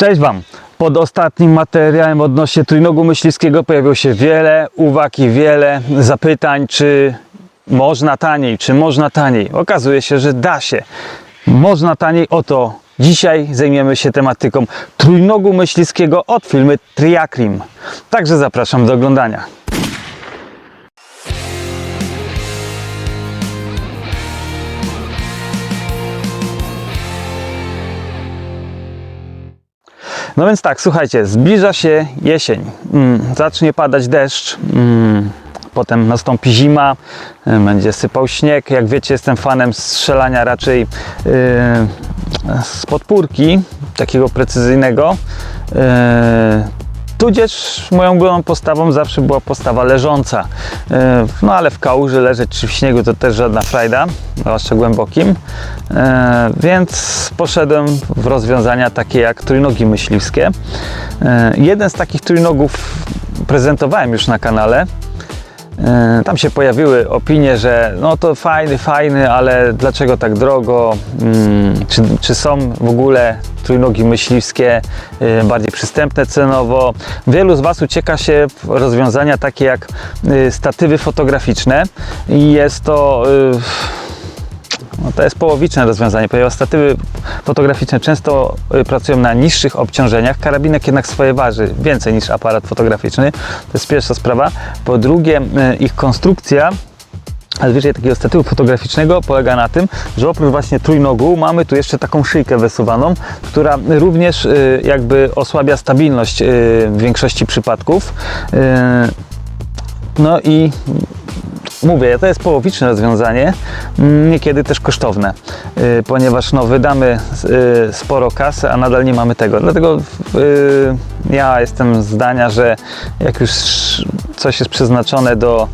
Cześć Wam! Pod ostatnim materiałem odnośnie trójnogu myśliwskiego pojawiło się wiele uwag i wiele zapytań, czy można taniej, czy można taniej. Okazuje się, że da się. Można taniej, oto dzisiaj zajmiemy się tematyką trójnogu myśliwskiego od firmy Triakrim. Także zapraszam do oglądania. No więc tak, słuchajcie, zbliża się jesień, mm, zacznie padać deszcz, mm, potem nastąpi zima, y, będzie sypał śnieg. Jak wiecie, jestem fanem strzelania raczej y, z podpórki, takiego precyzyjnego. Tudzież moją główną postawą zawsze była postawa leżąca. E, No ale w kałuży leżeć czy w śniegu to też żadna frajda, zwłaszcza głębokim. E, Więc poszedłem w rozwiązania takie jak trójnogi myśliwskie. E, Jeden z takich trójnogów prezentowałem już na kanale. E, Tam się pojawiły opinie, że no to fajny, fajny, ale dlaczego tak drogo? Mm, Czy, czy są w ogóle trójnogi myśliwskie e, bardziej przystępne cenowo? Wielu z Was ucieka się w rozwiązania takie jak e, statywy fotograficzne i jest to no to jest połowiczne rozwiązanie, ponieważ statywy fotograficzne często y, pracują na niższych obciążeniach. Karabinek jednak swoje waży więcej niż aparat fotograficzny. To jest pierwsza sprawa. Po drugie, y, ich konstrukcja Zazwyczaj takiego statywu fotograficznego polega na tym, że oprócz właśnie trójnogu mamy tu jeszcze taką szyjkę wysuwaną, która również y, jakby osłabia stabilność w większości przypadków. No i mówię, to jest połowiczne rozwiązanie, mm, niekiedy też kosztowne, y, ponieważ no, wydamy y, sporo kasy, a nadal nie mamy tego. Dlatego y, ja jestem zdania, że jak już coś jest przeznaczone do,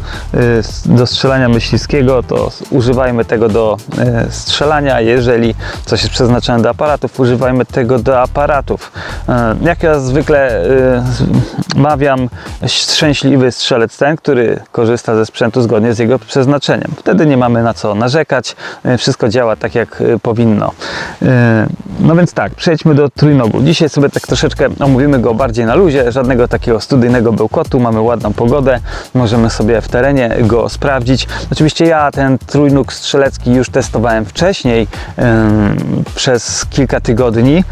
do strzelania myśliwskiego, to używajmy tego do strzelania. Jeżeli coś jest przeznaczone do aparatów, używajmy tego do aparatów. Jak ja zwykle mawiam, szczęśliwy strzelec ten, który korzysta ze sprzętu zgodnie z jego przeznaczeniem. Wtedy nie mamy na co narzekać, y, wszystko działa tak jak y, powinno. Y, No więc tak, przejdźmy do trójnogu. Dzisiaj sobie tak troszeczkę omówimy go bardziej na luzie, żadnego takiego studyjnego bełkotu, mamy ładną pogodę, możemy sobie w terenie go sprawdzić. Oczywiście ja ten trójnóg strzelecki już testowałem wcześniej przez kilka tygodni,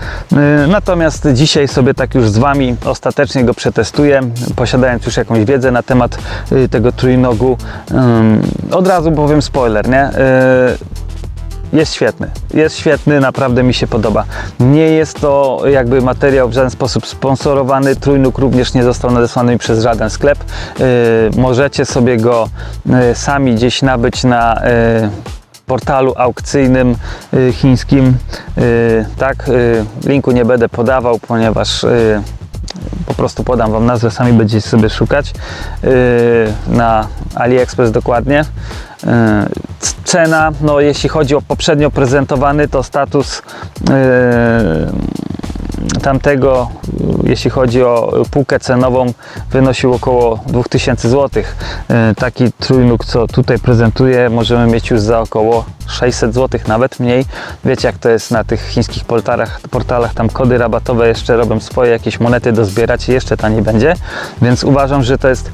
natomiast dzisiaj sobie tak już z Wami ostatecznie go przetestuję, posiadając już jakąś wiedzę na temat tego trójnogu. Od razu powiem spoiler, nie? Y, jest świetny. Jest świetny, naprawdę mi się podoba. Nie jest to jakby materiał w żaden sposób sponsorowany. Trójnóg również nie został nadesłany mi przez żaden sklep. Yy, możecie sobie go yy, sami gdzieś nabyć na portalu aukcyjnym chińskim. Tak, linku nie będę podawał, ponieważ po prostu podam Wam nazwę, sami będziecie sobie szukać yy, na AliExpress dokładnie. Yy, Cena, no jeśli chodzi o poprzednio prezentowany, to status yy, tamtego, jeśli chodzi o półkę cenową, wynosił około 2000 zł. Yy, Taki trójnóg, co tutaj prezentuję, możemy mieć już za około 600 zł, nawet mniej. Wiecie, jak to jest na tych chińskich portalach, portalach tam kody rabatowe jeszcze robią swoje jakieś monety do zbierać i jeszcze taniej będzie, więc uważam, że to jest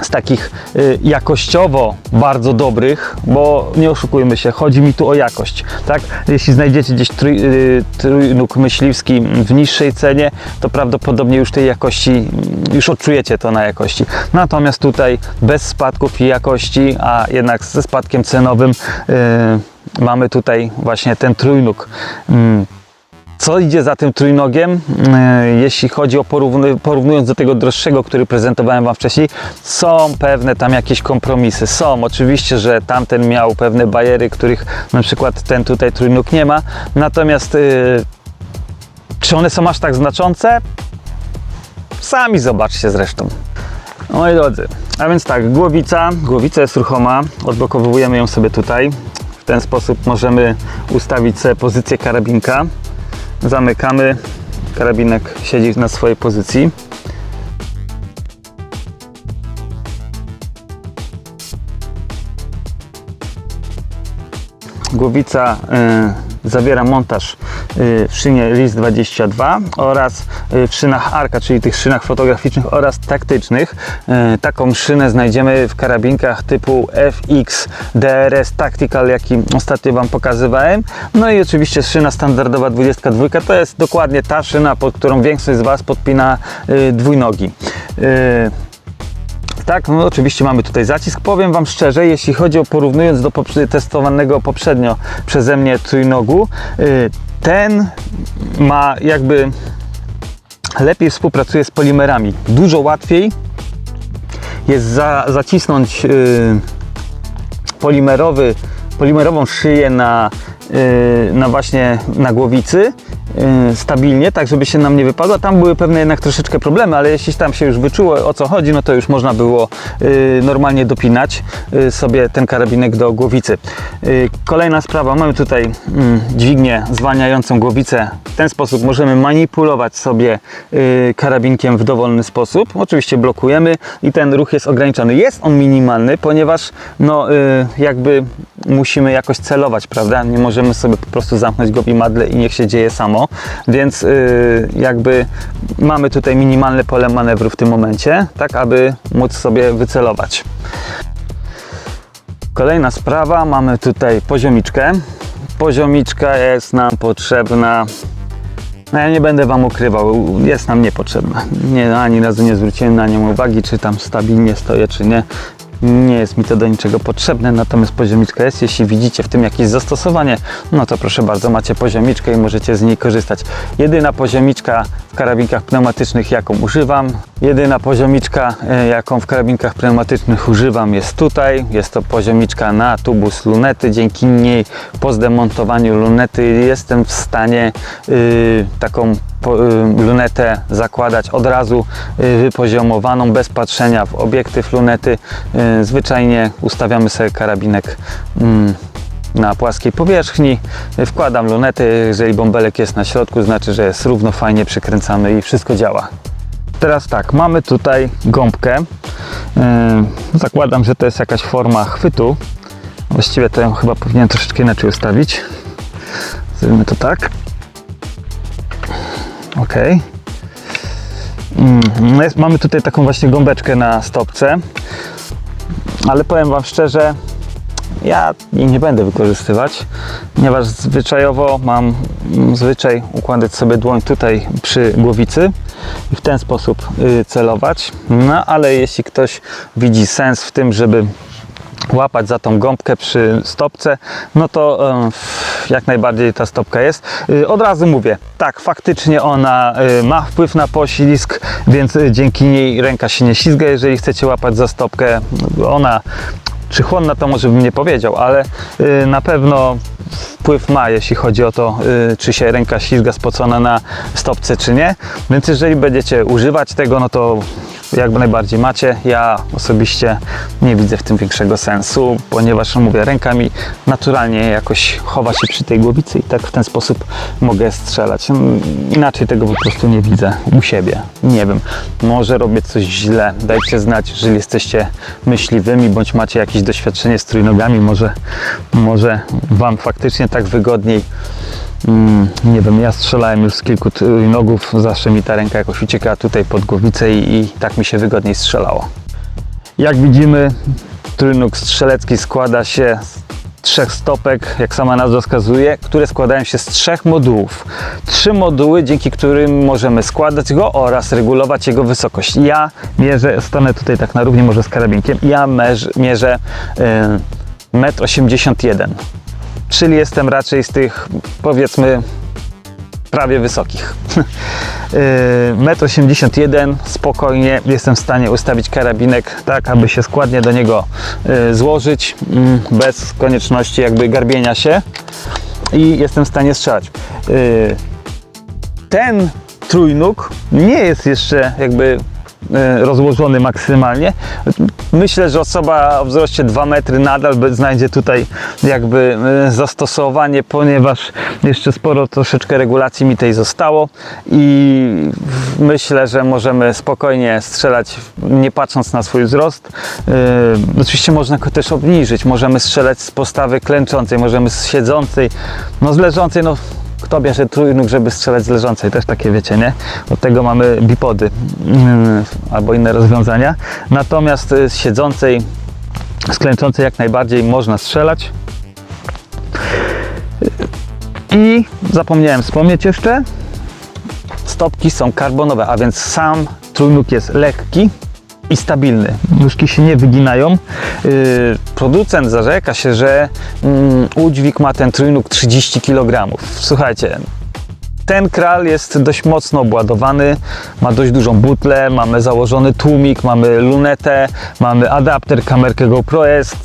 z takich y, jakościowo bardzo dobrych, bo nie oszukujmy się, chodzi mi tu o jakość, tak? Jeśli znajdziecie gdzieś trój, y, trójnóg myśliwski w niższej cenie, to prawdopodobnie już tej jakości, już odczujecie to na jakości. Natomiast tutaj bez spadków i jakości, a jednak ze spadkiem cenowym y, mamy tutaj właśnie ten trójnóg. Mm, co idzie za tym trójnogiem, e, jeśli chodzi o porówny, porównując do tego droższego, który prezentowałem Wam wcześniej, są pewne tam jakieś kompromisy. Są, oczywiście, że tamten miał pewne bariery, których na przykład ten tutaj trójnóg nie ma, natomiast e, czy one są aż tak znaczące? Sami zobaczcie zresztą. Moi drodzy, a więc tak, głowica, głowica jest ruchoma, odblokowujemy ją sobie tutaj. W ten sposób możemy ustawić sobie pozycję karabinka zamykamy, karabinek siedzi na swojej pozycji. Głowica y, zawiera montaż w szynie RIS 22 oraz y, w szynach ARKA, czyli tych szynach fotograficznych oraz taktycznych. Y, Taką szynę znajdziemy w karabinkach typu FX DRS Tactical, jaki ostatnio Wam pokazywałem. No i oczywiście szyna standardowa 22 to jest dokładnie ta szyna, pod którą większość z Was podpina y, dwójnogi. Tak, no oczywiście mamy tutaj zacisk. Powiem Wam szczerze, jeśli chodzi o porównując do testowanego poprzednio przeze mnie trójnogu, y, ten ma jakby lepiej współpracuje z polimerami. Dużo łatwiej jest za, zacisnąć y, polimerowy, polimerową szyję na, na właśnie na głowicy y, stabilnie, tak żeby się nam nie wypadła. Tam były pewne jednak troszeczkę problemy, ale jeśli tam się już wyczuło o co chodzi, no to już można było y, normalnie dopinać y, sobie ten karabinek do głowicy. Y, Kolejna sprawa, mamy tutaj mm, dźwignię zwalniającą głowicę. W ten sposób możemy manipulować sobie y, karabinkiem w dowolny sposób. Oczywiście blokujemy i ten ruch jest ograniczony. Jest on minimalny, ponieważ no, y, jakby musimy jakoś celować, prawda? Nie możemy sobie po prostu zamknąć go w imadle i niech się dzieje samo, więc y, jakby mamy tutaj minimalne pole manewru w tym momencie, tak aby móc sobie wycelować. Kolejna sprawa, mamy tutaj poziomiczkę. Poziomiczka jest nam potrzebna. No ja nie będę Wam ukrywał, jest nam niepotrzebna. Nie, ani razu nie zwróciłem na nią uwagi, czy tam stabilnie stoję, czy nie. Nie jest mi to do niczego potrzebne, natomiast poziomiczka jest. Jeśli widzicie w tym jakieś zastosowanie, no to proszę bardzo, macie poziomiczkę i możecie z niej korzystać. Jedyna poziomiczka w karabinkach pneumatycznych, jaką używam, jedyna poziomiczka, e, jaką w karabinkach pneumatycznych używam jest tutaj. Jest to poziomiczka na tubus lunety. Dzięki niej po zdemontowaniu lunety jestem w stanie y, taką lunetę zakładać od razu y, wypoziomowaną, bez patrzenia w obiektyw lunety. Y, Zwyczajnie ustawiamy sobie karabinek mm, na płaskiej powierzchni, Y, wkładam lunetę, jeżeli bąbelek jest na środku, znaczy, że jest równo, fajnie przykręcamy i wszystko działa. Teraz tak, mamy tutaj gąbkę. Yy, zakładam, że to jest jakaś forma chwytu. Właściwie to ją chyba powinien troszeczkę inaczej ustawić. Zrobimy to tak. Ok. Mm, jest, mamy tutaj taką właśnie gąbeczkę na stopce, ale powiem Wam szczerze, ja jej nie będę wykorzystywać, ponieważ zwyczajowo mam mm, zwyczaj układać sobie dłoń tutaj przy głowicy i w ten sposób y, celować. No ale jeśli ktoś widzi sens w tym, żeby łapać za tą gąbkę przy stopce, no to jak najbardziej ta stopka jest. Y, Od razu mówię, tak, faktycznie ona y, ma wpływ na poślizg, więc y, dzięki niej ręka się nie ślizga, jeżeli chcecie łapać za stopkę. Ona czy chłonna to może bym nie powiedział, ale na pewno wpływ ma, jeśli chodzi o to, czy się ręka ślizga spocona na stopce, czy nie. Więc jeżeli będziecie używać tego, no to jakby najbardziej macie. Ja osobiście nie widzę w tym większego sensu, ponieważ no mówię, ręka mi naturalnie jakoś chowa się przy tej głowicy i tak w ten sposób mogę strzelać. Mm, Inaczej tego po prostu nie widzę u siebie. Nie wiem, może robię coś źle. Dajcie znać, jeżeli jesteście myśliwymi bądź macie jakieś doświadczenie z trójnogami, może, może Wam faktycznie tak wygodniej. Mm, nie wiem, ja strzelałem już z kilku trójnogów, zawsze mi ta ręka jakoś uciekała tutaj pod głowicę i, i tak mi się wygodniej strzelało. Jak widzimy, trójnóg strzelecki składa się z trzech stopek, jak sama nazwa wskazuje, które składają się z trzech modułów. Trzy moduły, dzięki którym możemy składać go oraz regulować jego wysokość. Ja mierzę, stanę tutaj tak na równi może z karabinkiem, ja mierzę, mierzę y, 1,81 m, czyli jestem raczej z tych powiedzmy prawie wysokich. Yy, 1,81 m, spokojnie jestem w stanie ustawić karabinek tak, aby się składnie do niego yy, złożyć, mm, bez konieczności jakby garbienia się i jestem w stanie strzelać. Yy, Ten trójnóg nie jest jeszcze jakby rozłożony maksymalnie. Myślę, że osoba o wzroście 2 metry nadal znajdzie tutaj jakby e, zastosowanie, ponieważ jeszcze sporo troszeczkę regulacji mi tej zostało i myślę, że możemy spokojnie strzelać nie patrząc na swój wzrost. E, Oczywiście można go też obniżyć, możemy strzelać z postawy klęczącej, możemy z siedzącej, no z leżącej, no kto bierze trójnóg, żeby strzelać z leżącej, też takie wiecie, nie? Od tego mamy bipody mm, albo inne rozwiązania. Natomiast y, z siedzącej, z klęczącej jak najbardziej można strzelać. I zapomniałem wspomnieć jeszcze, stopki są karbonowe, a więc sam trójnóg jest lekki i stabilny. Nóżki się nie wyginają. Yy, producent zarzeka się, że mm, udźwig ma ten trójnóg 30 kg. Słuchajcie, ten kral jest dość mocno obładowany, ma dość dużą butlę, mamy założony tłumik, mamy lunetę, mamy adapter, kamerkę GoPro jest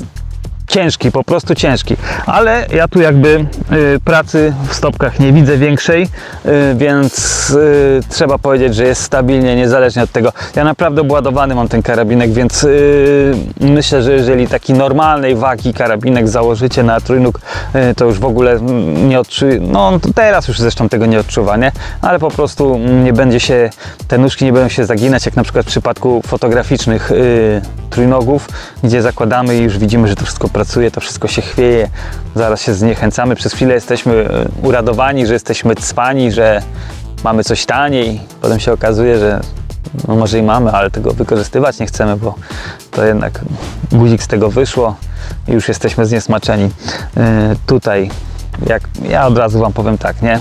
ciężki, po prostu ciężki. Ale ja tu jakby y, pracy w stopkach nie widzę większej, y, więc y, trzeba powiedzieć, że jest stabilnie, niezależnie od tego. Ja naprawdę obładowany mam ten karabinek, więc myślę, że jeżeli taki normalnej wagi karabinek założycie na trójnóg, to już w ogóle nie odczuje, no teraz już zresztą tego nie odczuwa, nie? Ale po prostu nie będzie się, te nóżki nie będą się zaginać, jak na przykład w przypadku fotograficznych trójnogów, gdzie zakładamy i już widzimy, że to wszystko pracuje, to wszystko się chwieje, zaraz się zniechęcamy, przez chwilę jesteśmy e, uradowani, że jesteśmy cwani, że mamy coś taniej, potem się okazuje, że no może i mamy, ale tego wykorzystywać nie chcemy, bo to jednak guzik z tego wyszło i już jesteśmy zniesmaczeni. E, tutaj, jak ja od razu Wam powiem tak, nie?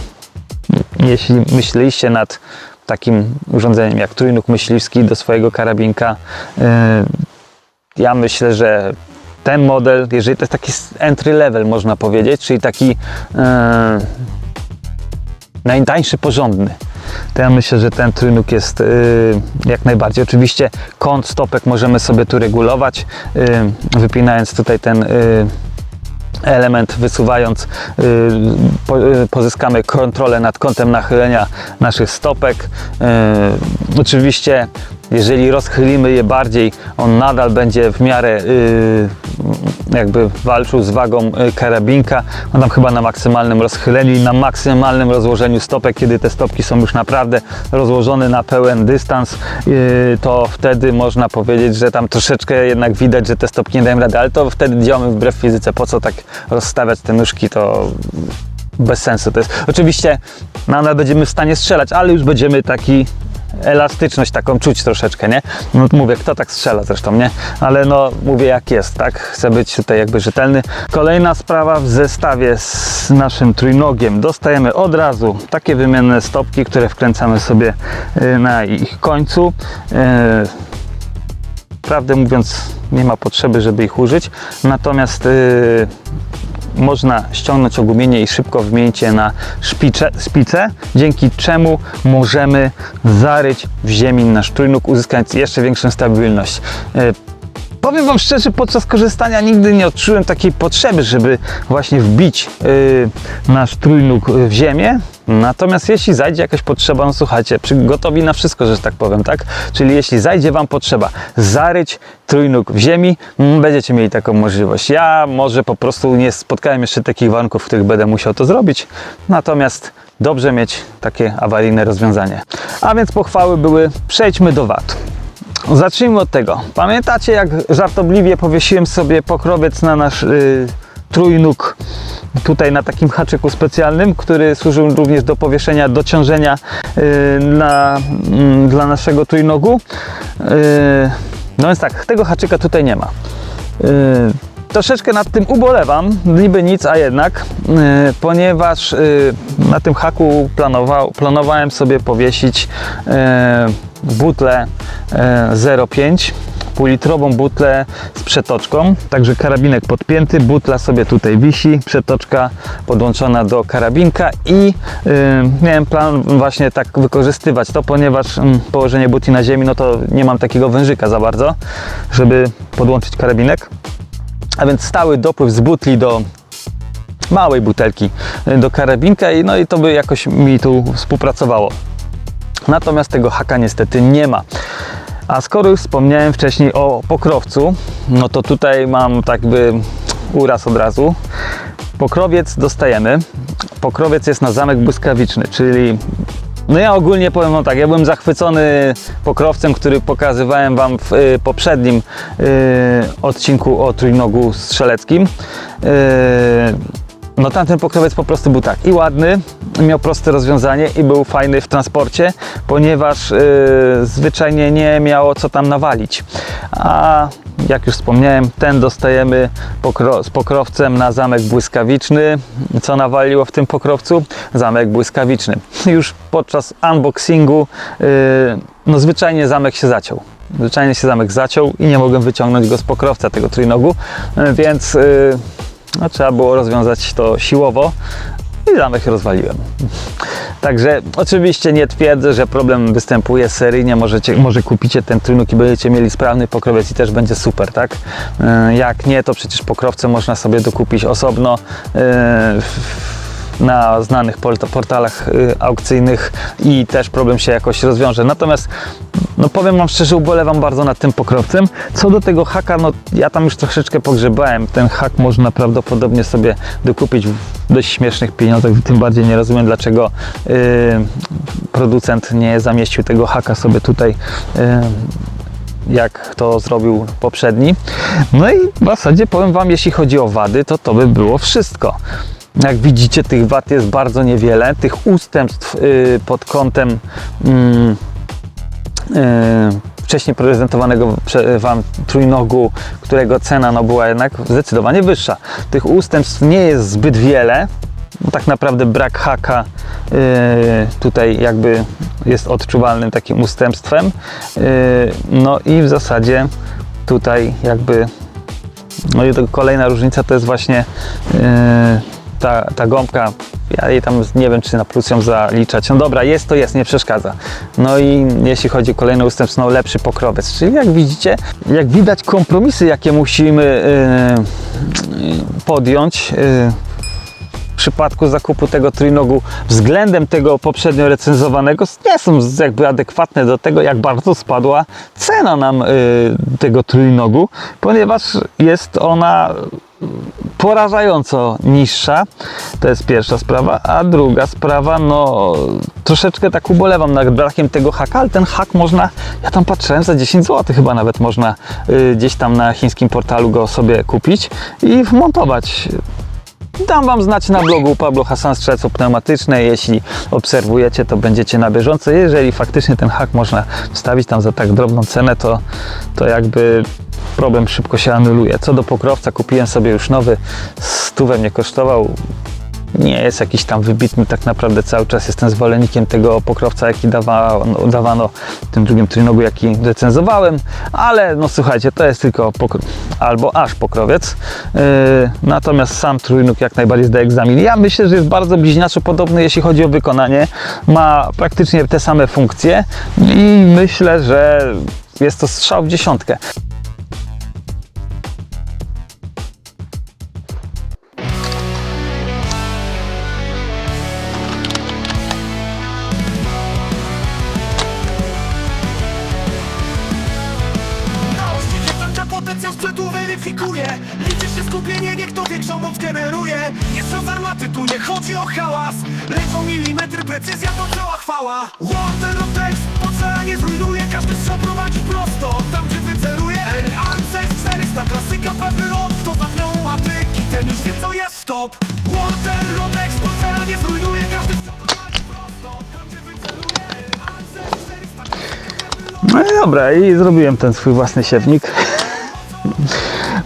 Jeśli myśleliście nad takim urządzeniem jak trójnóg myśliwski do swojego karabinka, e, ja myślę, że ten model, jeżeli to jest taki entry level, można powiedzieć, czyli taki e, najtańszy, porządny, to ja myślę, że ten trójnóg jest y, jak najbardziej. Oczywiście kąt stopek możemy sobie tu regulować, y, wypinając tutaj ten y, element, wysuwając, po, pozyskamy kontrolę nad kątem nachylenia naszych stopek. Oczywiście, jeżeli rozchylimy je bardziej, on nadal będzie w miarę y, jakby walczył z wagą y, karabinka. On tam chyba na maksymalnym rozchyleniu i na maksymalnym rozłożeniu stopek, kiedy te stopki są już naprawdę rozłożone na pełen dystans, y, to wtedy można powiedzieć, że tam troszeczkę jednak widać, że te stopki nie dają rady, ale to wtedy działamy wbrew fizyce. Po co tak rozstawiać te nóżki, to bez sensu to jest. Oczywiście nadal będziemy w stanie strzelać, ale już będziemy taki elastyczność taką czuć troszeczkę, nie? No mówię, kto tak strzela zresztą, nie? Ale no mówię jak jest, tak? Chcę być tutaj jakby rzetelny. Kolejna sprawa w zestawie z naszym trójnogiem. Dostajemy od razu takie wymienne stopki, które wkręcamy sobie y, na ich końcu. Y, Prawdę mówiąc, nie ma potrzeby, żeby ich użyć. Natomiast y, można ściągnąć ogumienie i szybko wymienić je na szpicze, dzięki czemu możemy zaryć w ziemi nasz trójnóg, uzyskać jeszcze większą stabilność. E, Powiem Wam szczerze, podczas korzystania nigdy nie odczułem takiej potrzeby, żeby właśnie wbić y, nasz trójnóg w ziemię. Natomiast jeśli zajdzie jakaś potrzeba, no słuchajcie, gotowi na wszystko, że tak powiem, tak? Czyli jeśli zajdzie Wam potrzeba zaryć trójnóg w ziemi, mm, będziecie mieli taką możliwość. Ja może po prostu nie spotkałem jeszcze takich warunków, w których będę musiał to zrobić, natomiast dobrze mieć takie awaryjne rozwiązanie. A więc pochwały były, przejdźmy do VAT. Zacznijmy od tego. Pamiętacie, jak żartobliwie powiesiłem sobie pokrowiec na nasz y, trójnóg tutaj na takim haczyku specjalnym, który służył również do powieszenia, dociążenia y, na, mm, dla naszego trójnogu. Y, no więc tak, tego haczyka tutaj nie ma. Y, Troszeczkę nad tym ubolewam, niby nic, a jednak, y, ponieważ y, na tym haku planował, planowałem sobie powiesić y, butlę y, 0,5 półlitrową butlę z przetoczką, także karabinek podpięty, butla sobie tutaj wisi, przetoczka podłączona do karabinka i y, miałem plan właśnie tak wykorzystywać to, ponieważ mm, położenie butli na ziemi, no to nie mam takiego wężyka za bardzo, żeby podłączyć karabinek. A więc stały dopływ z butli do małej butelki y, do karabinka i no i to by jakoś mi tu współpracowało. Natomiast tego haka niestety nie ma. A skoro już wspomniałem wcześniej o pokrowcu, no to tutaj mam tak by uraz od razu. Pokrowiec dostajemy. Pokrowiec jest na zamek błyskawiczny, czyli no ja ogólnie powiem wam tak, ja byłem zachwycony pokrowcem, który pokazywałem wam w y, poprzednim y, odcinku o trójnogu strzeleckim. Y, No tamten pokrowiec po prostu był tak i ładny, miał proste rozwiązanie i był fajny w transporcie, ponieważ yy, zwyczajnie nie miało co tam nawalić. A jak już wspomniałem, ten dostajemy pokro z pokrowcem na zamek błyskawiczny. Co nawaliło w tym pokrowcu? Zamek błyskawiczny. Już podczas unboxingu yy, no zwyczajnie zamek się zaciął. Zwyczajnie się zamek zaciął i nie mogłem wyciągnąć go z pokrowca tego trójnogu, yy, więc yy, no, trzeba było rozwiązać to siłowo i zamek rozwaliłem. Także oczywiście nie twierdzę, że problem występuje seryjnie, możecie, może kupicie ten trójnóg i będziecie mieli sprawny pokrowiec i też będzie super, tak? Yy, Jak nie, to przecież pokrowce można sobie dokupić osobno yy, na znanych port- portalach yy, aukcyjnych i też problem się jakoś rozwiąże. Natomiast no powiem Wam szczerze, ubolewam bardzo nad tym pokrowcem. Co do tego haka, no ja tam już troszeczkę pogrzebałem. Ten hak można prawdopodobnie sobie dokupić w dość śmiesznych pieniądzach. Tym bardziej nie rozumiem, dlaczego yy, producent nie zamieścił tego haka sobie tutaj. Yy, jak to zrobił poprzedni. No i w zasadzie powiem Wam, jeśli chodzi o wady, to to by było wszystko. Jak widzicie, tych wad jest bardzo niewiele. Tych ustępstw yy, pod kątem mm, yy, wcześniej prezentowanego Wam trójnogu, którego cena no, była jednak zdecydowanie wyższa. Tych ustępstw nie jest zbyt wiele. Tak naprawdę brak haka yy, tutaj jakby jest odczuwalnym takim ustępstwem. No i w zasadzie tutaj jakby no i to kolejna różnica to jest właśnie yy, ta, ta gąbka. Ja jej tam nie wiem, czy na plus ją zaliczać. No dobra, jest to jest, nie przeszkadza. No i jeśli chodzi o kolejne ustępstwo, no lepszy pokrowiec. Czyli jak widzicie, jak widać kompromisy, jakie musimy yy, yy, podjąć. Yy, przypadku zakupu tego trójnogu względem tego poprzednio recenzowanego nie są jakby adekwatne do tego, jak bardzo spadła cena nam y, tego trójnogu, ponieważ jest ona porażająco niższa. To jest pierwsza sprawa. A druga sprawa, no troszeczkę tak ubolewam nad brakiem tego haka, ale ten hak można, ja tam patrzyłem, za 10 zł chyba nawet można y, gdzieś tam na chińskim portalu go sobie kupić i wmontować. Dam Wam znać na blogu Pablo Hassan Strzelców Pneumatycznej. Jeśli obserwujecie, to będziecie na bieżąco. Jeżeli faktycznie ten hak można wstawić tam za tak drobną cenę, to, to jakby problem szybko się anuluje. Co do pokrowca, kupiłem sobie już nowy, stówę mnie kosztował. Nie jest jakiś tam wybitny, tak naprawdę cały czas jestem zwolennikiem tego pokrowca, jaki dawano, dawano tym drugim trójnogu, jaki recenzowałem, ale no słuchajcie, to jest tylko albo aż pokrowiec. Yy, natomiast sam trójnóg jak najbardziej zdaje egzamin. Ja myślę, że jest bardzo bliźniaczo podobny, jeśli chodzi o wykonanie. Ma praktycznie te same funkcje i myślę, że jest to strzał w dziesiątkę. No i dobra, i zrobiłem ten swój własny siewnik.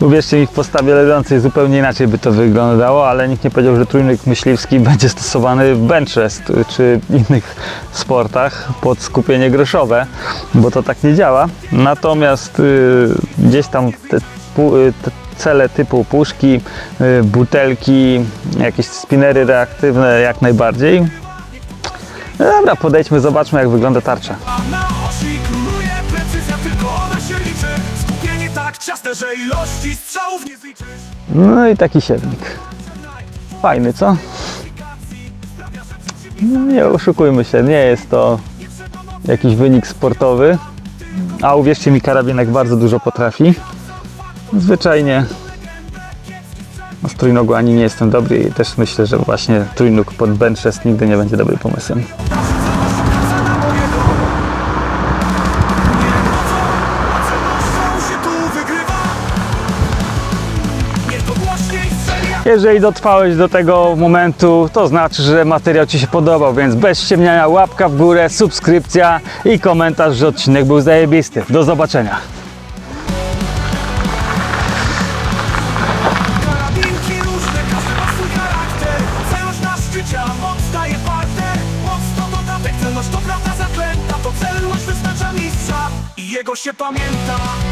Uwierzcie mi, w postawie leżącej zupełnie inaczej by to wyglądało, ale nikt nie powiedział, że trójnik myśliwski będzie stosowany w bench rest czy innych sportach pod skupienie groszowe, bo to tak nie działa. Natomiast y, gdzieś tam te, y, te cele typu puszki, y, butelki, jakieś spinery reaktywne jak najbardziej. No dobra, podejdźmy, zobaczmy jak wygląda tarcza. Tak ciasne, że ilości strzałów nie zliczysz No i taki siewnik. Fajny, co? Nie oszukujmy się, nie jest to jakiś wynik sportowy, a uwierzcie mi, karabinek bardzo dużo potrafi. Zwyczajnie no, z trójnogu ani nie jestem dobry i też myślę, że właśnie trójnóg pod bench nigdy nie będzie dobrym pomysłem. Jeżeli dotrwałeś do tego momentu, to znaczy, że materiał Ci się podobał, więc bez ściemniania łapka w górę, subskrypcja i komentarz, że odcinek był zajebisty. Do zobaczenia. Jego się pamięta